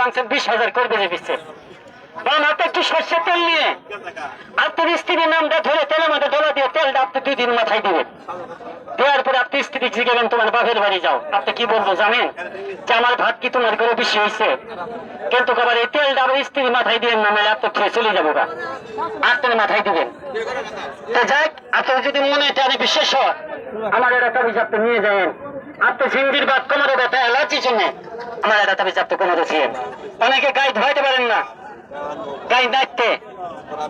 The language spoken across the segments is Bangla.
ভাঙছেন বিশ হাজার করে আপনি দিয়ে স্ত্রী আমার ভাত কি তোমার করে বেশি হয়েছে কিন্তু আবার এই তেলটা আবার স্ত্রীর মাথায় দিবেন না নাহলে আপনি খেয়ে চলে যাব গা। আপনার মাথায় দিবেন। আপনার যদি মনে টানে বিশেষ হয় আমার এটা তাবিজ আপনি নিয়ে যাবেন। আপনি সিন্দির বাদ কোমরে ব্যথা অ্যালার্জির জন্য আমার এটা অনেকে গায়ে ধোয়াইতে পারেন না। গাই দেখতে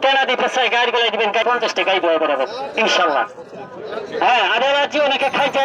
তেনা দিতে চাই গাড়ি গলায় দিবেন গাই পঞ্চাশটা গাই দেওয়া বরাবর ইনশাল্লাহ। হ্যাঁ আর অ্যালার্জি অনেকে খাইছে।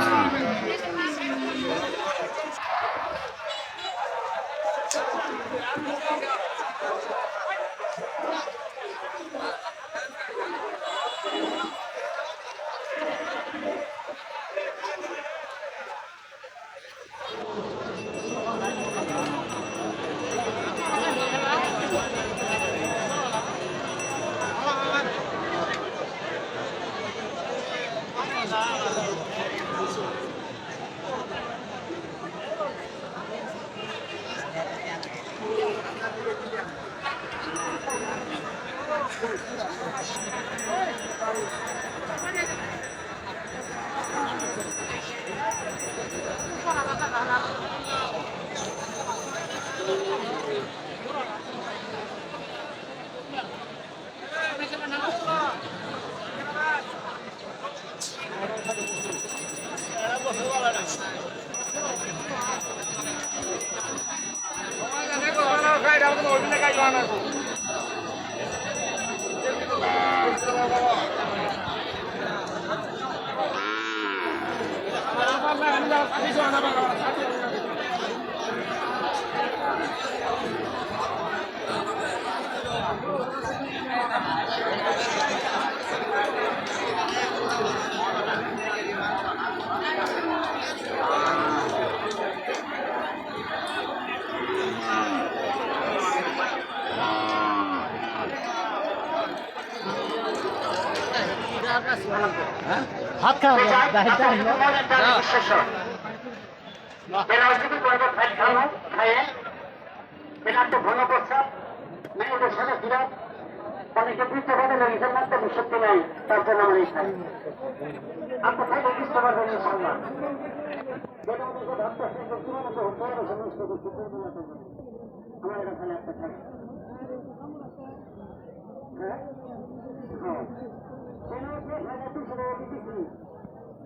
আমি হাত খাওয়া অনেকে বুঝতে পারবে না নিজের মধ্যে সত্যি নাই তার জন্য আমার ইচ্ছা। আপনি খাইলে বুঝতে পারবেন ইনশাল্লাহ আমার এটা খালি একটা হ্যাঁ হ্যাঁ কেন ভাড়া তুই সেটা দিতেছি আমার তো এটা একটা পাঁচশো টাকা দিয়ে হ্যাঁ আপনি পারবেন না দিতেছি সেটা দিতেছি কিন্তু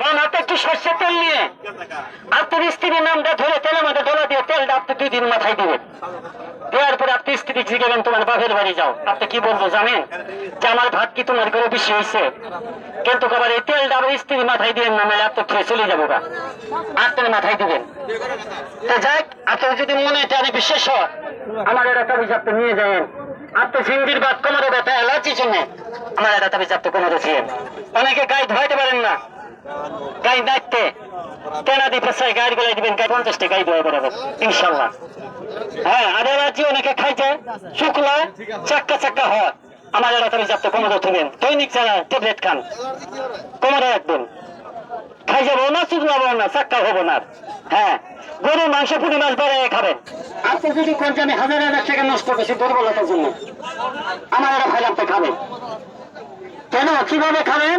কারণ আপনি একটু তেল নিয়ে। আপনার স্ত্রীর নামটা ধরে দিয়ে তেলটা আপনি দুই দিন মাথায় দিবেন। দেওয়ার আপনি স্ত্রী তোমার বাপের বাড়ি যাও। আপনি কি বলব জানেন? যে আমার ভাত কি তোমার করে বেশি হয়েছে কিন্তু আবার এই তেলটা আবার স্ত্রী মাথায় দিবেন না নাহলে আপনার খেয়ে চলে যাব গা। আপনার মাথায় দিবেন। তো যাক, আপনার যদি মনে টানে বিশেষ হয়, আমার এটা তাবিজ আপনি নিয়ে যাবেন। আপনি বাদ কোমরে ব্যথা জন্য আমার এটা তাবিজ আপনি কোমরে ছিলেন অনেকে গায়ে ধোয়াইতে পারেন না। গাই দেখতে তেনা দিয়ে পেশায় গাড়ি গলায় দিবেন গায়ে পঞ্চাশটা গাই ধোয়া বেড়াবেন ইনশাল্লাহ। হ্যাঁ আর অ্যালার্জি অনেকে খাইছে, শুকলা, চাক্কা চাক্কা হয়। আমার এটা তাবিজ আপনি কোমরে থবেন দৈনিক যারা ট্যাবলেট খান কোমরে রাখবেন খাই যাব না শুকলাবো না, চাক্কা হব না। হ্যাঁ গরুর মাংস পুরি মাছ বাড়াই খাবেন। আপনি যদি কোন আমি হাজার হাজার টাকা নষ্ট করছি দুর্বলতার জন্য, আমার এটা ভাই আপনি খাবেন। কেন? কীভাবে খাবেন?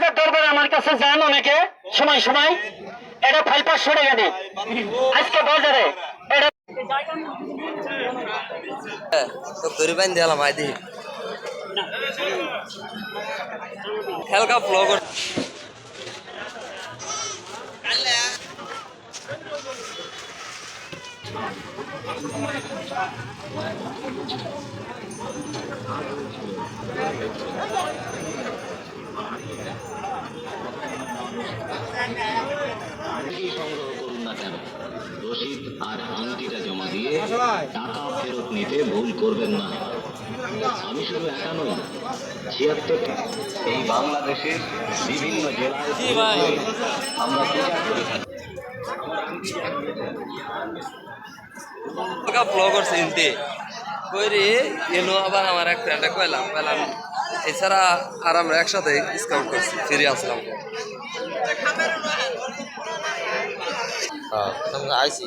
খাজার দরবারে আমার কাছে যান অনেকে। সময় সময়। এটা ফাইল পাঁচশো টাকা নেই আজকে বাজারে এটা সংগ্রহ করুন না কেন রসিদ আর আংটিটা জমা দিয়ে টাকা ফেরত নিতে ভুল করবেন না। আমি শুধু একা নই ছিয়াত্তর এই বাংলাদেশের বিভিন্ন জেলায় আমরা প্রচার করে। থাকি হালকা ফ্লো করছে ইনতে কইরে আবার আমার একটা ফ্রেন্ডে কইলাম কইলাম এছাড়া আর আমরা একসাথে স্কাউট করছি ফিরে আসলাম। হ্যাঁ তুমি আইছি।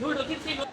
Noodle, keep saying